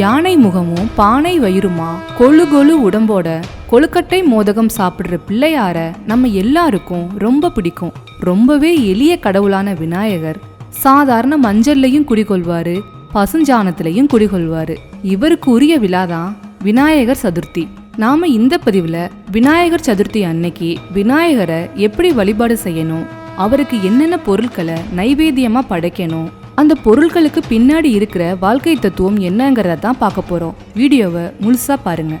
யானை முகமும் பானை வயிறுமா? கொழு கொழு உடம்போட கொழுக்கட்டை மோதகம் சாப்பிடுற பிள்ளையார நம்ம எல்லாருக்கும் ரொம்ப பிடிக்கும். ரொம்பவே எளிய கடவுளான விநாயகர் சாதாரண மஞ்சள்லையும் குடிகொள்வாரு பசுஞ்சாணத்திலையும் குடிகொள்வாரு. இவருக்கு உரிய விழாதான் விநாயகர் சதுர்த்தி. நாம இந்த பதிவுல விநாயகர் சதுர்த்தி அன்னைக்கு விநாயகரை எப்படி வழிபாடு செய்யணும் அவருக்கு என்னென்ன பொருட்களை நைவேத்தியமா படைக்கணும் அந்த பொருட்களுக்கு பின்னாடி இருக்கிற வாழ்க்கை தத்துவம் என்னங்கிறத தான் பார்க்க போகிறோம் வீடியோவை முழுசாக பாருங்க.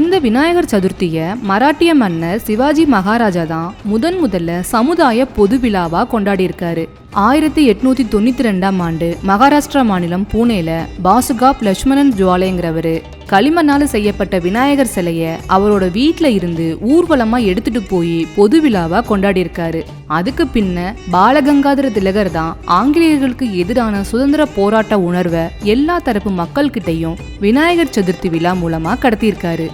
இந்த விநாயகர் சதுர்த்தியை மராட்டிய மன்னர் சிவாஜி மகாராஜா தான் முதன் முதல்ல சமுதாய பொது விழாவாக கொண்டாடியிருக்காரு. ஆயிரத்தி எட்நூத்தி தொண்ணூத்தி ரெண்டாம் ஆண்டு மகாராஷ்டிரா மாநிலம் பூனேல பாசுகாப் லட்சுமணன் ஜுவாலைங்கிறவரு களிமண்ணால செய்யப்பட்ட விநாயகர் சிலைய அவரோட வீட்டில் இருந்து ஊர்வலமா எடுத்துட்டு போய் பொது விழாவா கொண்டாடியிருக்காரு. அதுக்கு பின்ன பாலகங்காதர திலகர் தான் ஆங்கிலேயர்களுக்கு எதிரான சுதந்திர போராட்ட உணர்வை எல்லா தரப்பு மக்கள்கிட்டையும் விநாயகர் சதுர்த்தி விழா மூலமா கடத்தியிருக்காரு.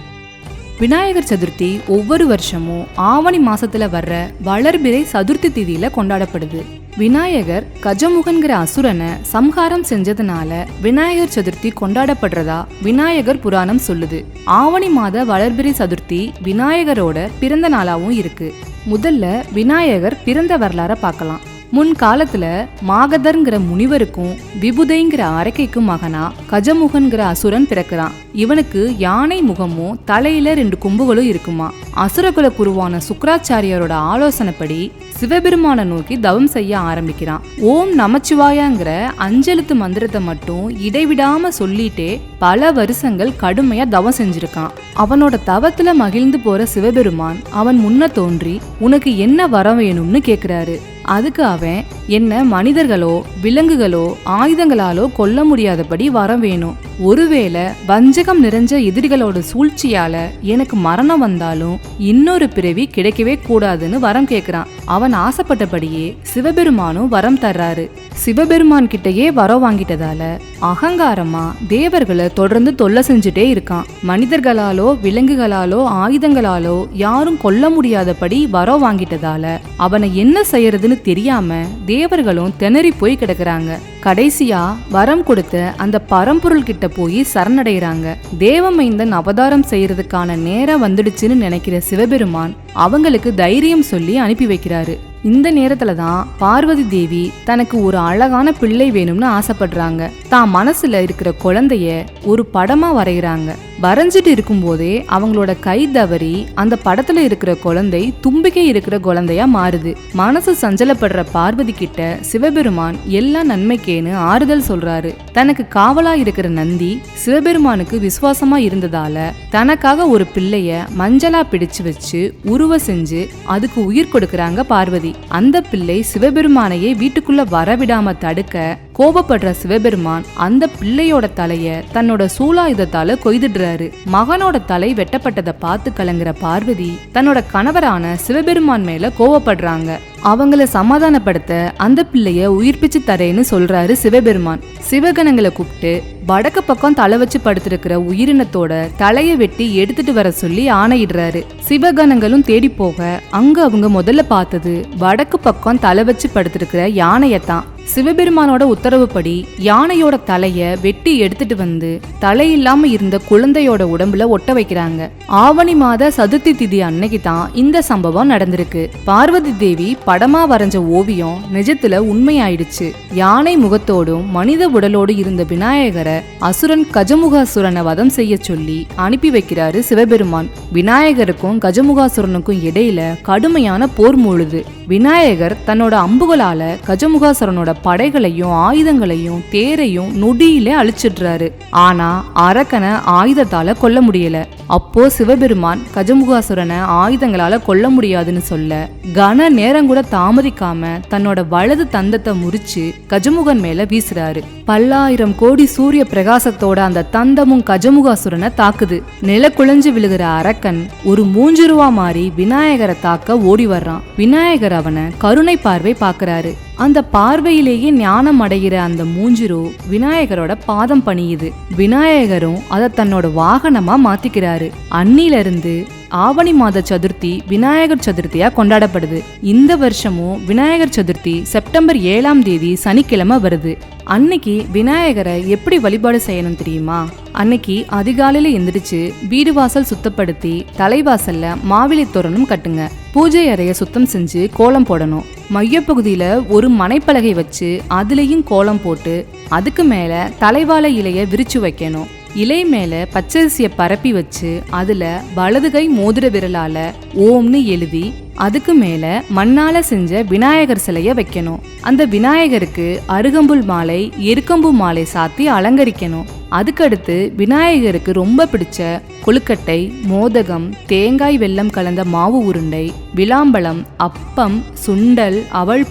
விநாயகர் சதுர்த்தி ஒவ்வொரு வருஷமும் ஆவணி மாசத்துல வர்ற வளர்பிறை சதுர்த்தி திதியில கொண்டாடப்படுது. விநாயகர் கஜமுகன்கிற அசுரனை சம்ஹாரம் செஞ்சதுனால விநாயகர் சதுர்த்தி கொண்டாடப்படுறதா விநாயகர் புராணம் சொல்லுது. ஆவணி மாத வளர்பிறை சதுர்த்தி விநாயகரோட பிறந்த நாளாவும் இருக்கு. முதல்ல விநாயகர் பிறந்த வரலாற பார்க்கலாம். முன் காலத்துல மாகதர்ங்கிற முனிவருக்கும் விபுதைங்கிற அரக்கைக்கும் மகனா கஜமுகன்கிற அசுரன் பிறக்கிறான். இவனுக்கு யானை முகமும் தலையில ரெண்டு கொம்புகளும் இருக்குமா. அசுரகுல குருவான சுக்கராச்சாரியாரோட ஆலோசனைப்படி சிவபெருமானை நோக்கி தவம் செய்ய ஆரம்பிக்கிறான். ஓம் நமச்சிவாயாங்கிற அஞ்செழுத்து மந்திரத்தை மட்டும் இடைவிடாம சொல்லிட்டே பல வருஷங்கள் கடுமையா தவம் செஞ்சிருக்கான். அவனோட தவத்துல மகிழ்ந்து போற சிவபெருமான் அவன் முன்ன தோன்றி உனக்கு என்ன வர வேணும்னு கேக்குறாரு. அதுக்கு அவன் என்ன மனிதர்களோ விலங்குகளோ ஆயுதங்களாலோ கொல்ல முடியாதபடி வரம் வேணும். ஒருவேளை வஞ்சகம் நிறைஞ்ச எதிரிகளோட சூழ்ச்சியால எனக்கு மரணம் வந்தாலும் இன்னொரு பிறவி கிடைக்கவே கூடாதுன்னு வரம் கேக்குறான். அவன் ஆசைப்பட்டபடியே சிவபெருமானும் வரம் தர்றாரு. சிவபெருமான் கிட்டயே வரம் வாங்கிட்டதால அகங்காரமா தேவர்களை தொடர்ந்து தொல்லை செஞ்சுட்டே இருக்கான். மனிதர்களாலோ விலங்குகளாலோ ஆயுதங்களாலோ யாரும் கொல்ல முடியாதபடி வரம் வாங்கிட்டதால அவனை என்ன செய்யறதுன்னு தெரியாம தேவர்களும் திணறி போய் கிடக்குறாங்க. கடைசியா வரம் கொடுத்த அந்த பரம்பொருள் கிட்ட போய் சரணடைகிறாங்க தேவமைந்தன் அவதாரம் செய்யறதுக்கான நேரம் வந்துடுச்சுன்னு நினைக்கிற சிவபெருமான் அவங்களுக்கு தைரியம் சொல்லி அனுப்பி வைக்கிறாரு. இந்த நேரத்துல தான் பார்வதி தேவி தனக்கு ஒரு அழகான பிள்ளை வேணும்னு ஆசைப்படுறாங்க. தான் மனசுல இருக்கிற குழந்தைய ஒரு படமா வரைகிறாங்க. வரைஞ்சிட்டு இருக்கும்போதே அவங்களோட கை தவறி அந்த படத்துல இருக்கிற குழந்தை தும்பிக்கை இருக்கிற குழந்தையா மாறுது. மனசு சஞ்சலப்படுற பார்வதி கிட்ட சிவபெருமான் எல்லா நன்மைக்கேன்னு ஆறுதல் சொல்றாரு. தனக்கு காவலா இருக்கிற நந்தி சிவபெருமானுக்கு விசுவாசமா இருந்ததால தனக்காக ஒரு பிள்ளைய மஞ்சளா பிடிச்சு வச்சு உருவ செஞ்சு அதுக்கு உயிர் கொடுக்கறாங்க பார்வதி. அந்த பிள்ளை சிவபெருமானையே வீட்டுக்குள்ள வரவிடாம தடுக்க கோபப்படுற சிவபெருமான் அந்த பிள்ளையோட தலைய தன்னோட சூலாயுதத்தால கொய்துடுறாரு. மகனோட தலை வெட்டப்பட்டதை பார்த்து கலங்குற பார்வதி தன்னோட கணவரான சிவபெருமான் மேல கோவப்படுறாங்க அவங்கள சமாதானப்படுத்த அந்த பிள்ளைய உயிர்ப்பிச்சு தரேன்னு சொல்றாரு சிவபெருமான். சிவகணங்களை கூப்பிட்டு வடக்கு பக்கம் தலை வச்சு படுத்திருக்கிற உயிரினத்தோட தலைய வெட்டி எடுத்துட்டு வர சொல்லி ஆணையிடுறாரு. சிவகணங்களும் தேடி போக அங்க அவங்க முதல்ல பார்த்தது வடக்கு பக்கம் தலை வச்சு படுத்திருக்கிற யானையத்தான். சிவபெருமானோட உத்தரவுப்படி யானையோட தலைய வெட்டி எடுத்துட்டு வந்து தலையில்லாம இருந்த குழந்தையோட உடம்புல ஒட்ட வைக்கிறாங்க. ஆவணி மாத சதுர்த்தி திதி அன்னைக்கு தான் இந்த சம்பவம் நடந்திருக்கு. பார்வதி தேவி படமா வரைஞ்ச ஓவியம் நிஜத்துல உண்மையாயிடுச்சு. யானை முகத்தோடும் மனித உடலோடு இருந்த விநாயகரை அசுரன் கஜமுகாசுரனை வதம் செய்ய சொல்லி அனுப்பி வைக்கிறாரு சிவபெருமான். விநாயகருக்கும் கஜமுகாசுரனுக்கும் இடையில கடுமையான போர் மூழுது. விநாயகர் தன்னோட அம்புகளால கஜமுகாசுரனோட படைகளையும் ஆயுதங்களையும் தேரையும் நொடியிலே அழிச்சிடுறாரு. ஆனா அரக்கனை ஆயுதத்தால கொல்ல முடியல. அப்போ சிவபெருமான் கஜமுகாசுரனை ஆயுதங்களால கொல்ல முடியாதுன்னு சொல்ல கன நேரம் கூட தாமதிக்காம தன்னோட வலது தந்தத்தை முறிச்சு கஜமுகன் மேல வீசுறாரு. பல்லாயிரம் கோடி சூரிய பிரகாசத்தோட அந்த தந்தமும் கஜமுகாசுரனை தாக்குது. நில குழஞ்சு விழுகிற அரக்கன் ஒரு மூஞ்சுருவா மாறி விநாயகரை தாக்க ஓடி வர்றான். விநாயகர் அவனை கருணை பார்வை பார்க்கறாரு. அந்த பார்வையிலேயே ஞானம் அடைகிற அந்த மூஞ்சிரோ விநாயகரோட பாதம் பணியுது. விநாயகரும் அதை தன்னோட வாகனமா மாத்திக்கிறாரு. அன்னில இருந்து ஆவணி மாத சதுர்த்தி விநாயகர் சதுர்த்தியா கொண்டாடப்படுது. இந்த வருஷமும் விநாயகர் சதுர்த்தி செப்டம்பர் ஏழாம் தேதி சனிக்கிழமை வருது. அன்னைக்கு விநாயகரை எப்படி வழிபாடு செய்யணும் தெரியுமா? அன்னைக்கு அதிகாலையில எந்திரிச்சு வீடு வாசல் சுத்தப்படுத்தி தலைவாசல்ல மாவிலை தோரணம் கட்டுங்க. பூஜை அறைய சுத்தம் செஞ்சு கோலம் போடணும். மையப்பகுதியில ஒரு மனைப்பலகை வச்சு அதுலேயும் கோலம் போட்டு அதுக்கு மேல தலைவாழை இலைய விரிச்சு வைக்கணும். இலை மேல பச்சரிசிய பரப்பி வச்சு அதுல வலது கை மோதிர விரலால ஓம்னு எழுதி அதுக்கு மேல மண்ணால செஞ்ச விநாயகர் சிலைய வைக்கணும். அந்த விநாயகருக்கு அருகம்புல் மாலை எருக்கம்பு மாலை சாத்தி அலங்கரிக்கணும். அதுக்கடுத்து விநாயகருக்கு ரொம்ப பிடிச்ச கொழுக்கட்டை மோதகம் தேங்காய் வெல்லம் கலந்த மாவு உருண்டை விளாம்பழம் அப்பம் சுண்டல் அவல்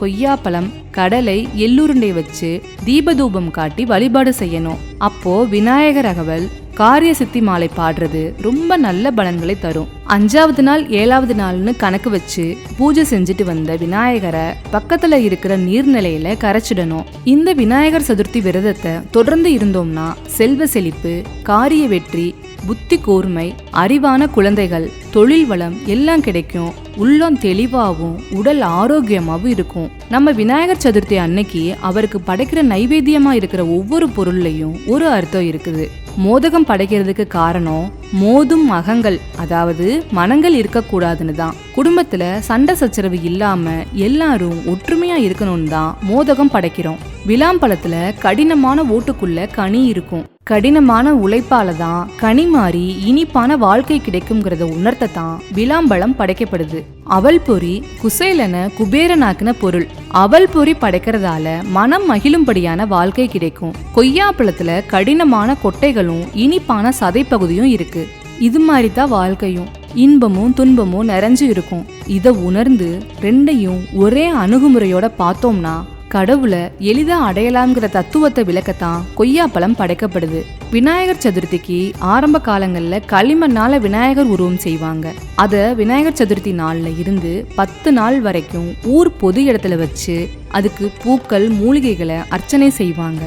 கொய்யாப்பழம் கடலை எள்ளுருண்டை வச்சு தீபதூபம் காட்டி வழிபாடு செய்யணும். அப்போ விநாயகர் அகவல் காரிய சித்தி மாலை பாடுறது ரொம்ப நல்ல பலன்களை தரும். அஞ்சாவது நாள் ஏழாவது நாள்னு கணக்கு வச்சு பூஜை செஞ்சுட்டு வந்த விநாயகரை பக்கத்துல இருக்கிற நீர்நிலையில கரைச்சிடணும். இந்த விநாயகர் சதுர்த்தி விரதத்தை தொடர்ந்து இருந்தோம்னா செல்வ செழிப்பு காரிய வெற்றி புத்தி கூர்மை அறிவான குழந்தைகள் தொழில் வளம் எல்லாம் கிடைக்கும். உள்ளம் தெளிவாகவும் உடல் ஆரோக்கியமாகவும் இருக்கும். நம்ம விநாயகர் சதுர்த்தி அன்னைக்கு அவருக்கு படைக்கிற நைவேத்தியமா இருக்கிற ஒவ்வொரு பொருள்லையும் ஒரு அர்த்தம் இருக்குது. மோதகம் படைக்கிறதுக்கு காரணம் மோதும் மகங்கள் அதாவது மனங்கள் இருக்கக்கூடாதுன்னு தான். குடும்பத்துல சண்டை சச்சரவு இல்லாம எல்லாரும் ஒற்றுமையா இருக்கணும்னு தான் மோதகம் படைக்கிறோம். விளாம்பழத்துல கடினமான ஓட்டுக்குள்ள கனி இருக்கும். கடினமான உழைப்பால தான் கனி மாறி இனிப்பான வாழ்க்கை கிடைக்குங்கிறத உணர்த்த தான் விளாம்பழம் படைக்கப்படுது. அவல் பொறி குசேலன குபேரனாக்குன பொருள். அவல் பொறி படைக்கிறதால மனம் மகிழும்படியான வாழ்க்கை கிடைக்கும். கொய்யாப்பழத்துல கடினமான கொட்டைகளும் இனிப்பான சதைப்பகுதியும் இருக்கு. இது மாதிரி தான் வாழ்க்கையும். இன்பமும் துன்பமும் நிறைஞ்சு இருக்கும். இதை உணர்ந்து ரெண்டையும் ஒரே அணுகுமுறையோட பார்த்தோம்னா கடவுளை எளிதா அடையலாம்ங்கிற தத்துவத்தை விளக்கத்தான் கொய்யாப்பழம் படைக்கப்படுது. விநாயகர் சதுர்த்திக்கு ஆரம்ப காலங்கள்ல களிமண்ணால விநாயகர் உருவம் செய்வாங்க. அத விநாயகர் சதுர்த்தி நாள்ல இருந்து பத்து நாள் வரைக்கும் ஊர் பொது இடத்துல வச்சு அதுக்கு பூக்கள் மூலிகைகளை அர்ச்சனை செய்வாங்க.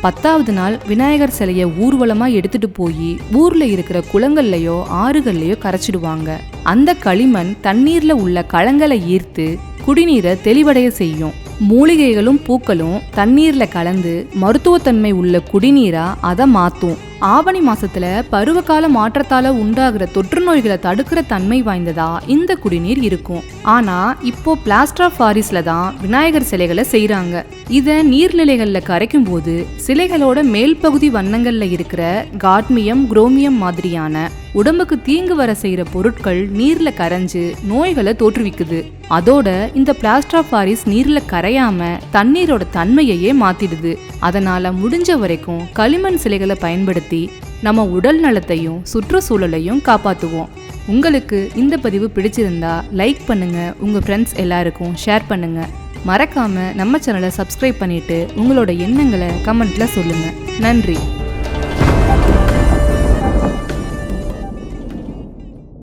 பத்தாவது நாள் விநாயகர் சிலைய ஊர்வலமா எடுத்துட்டு போய் ஊர்ல இருக்கிற குளங்கள்லயோ ஆறுகள்லயோ கரைச்சிடுவாங்க. அந்த களிமண் தண்ணீர்ல உள்ள களங்களை ஈர்த்து குடிநீரை தெளிவடைய செய்யும். மூலிகைகளும் பூக்களும் தண்ணீரில் கலந்து மருத்துவத்தன்மை உள்ள குடிநீராக அதை மாற்றும் ஆவணி மாசத்துல பருவகால மாற்றத்தால உண்டாகிற தொற்று நோய்களை தடுக்கிற தன்மை வாய்ந்ததா இந்த குடிநீர் இருக்கும். ஆனா இப்போ பிளாஸ்டர் ஆஃப் பாரிஸ்ல தான் விநாயகர் சிலைகளை செய்யறாங்க இத நீர்நிலைகள்ல கரைக்கும் போது சிலைகளோட மேல் பகுதி வண்ணங்கள்ல இருக்கிற காட்மியம் குரோமியம் மாதிரியான உடம்புக்கு தீங்கு வர செய்யற பொருட்கள் நீர்ல கரைஞ்சு நோய்களை தோற்றுவிக்குது. அதோட இந்த பிளாஸ்டர் ஆஃப் பாரிஸ் நீர்ல கரையாம தண்ணீரோட தன்மையையே மாத்திடுது. அதனால முடிஞ்ச வரைக்கும் களிமண் சிலைகளை பயன்படுத்தி நம்ம உடல் நலத்தையும் சுற்றுச்சூழலையும் காப்பாற்றுவோம் உங்களுக்கு இந்த பதிவு பிடிச்சிருந்தா லைக் பண்ணுங்க. உங்க ஃப்ரெண்ட்ஸ் எல்லாருக்கும் ஷேர் பண்ணுங்க. மறக்காம நம்ம சேனலை சப்ஸ்கிரைப் பண்ணிட்டு உங்களோட எண்ணங்களை கமெண்ட்ல சொல்லுங்க. நன்றி.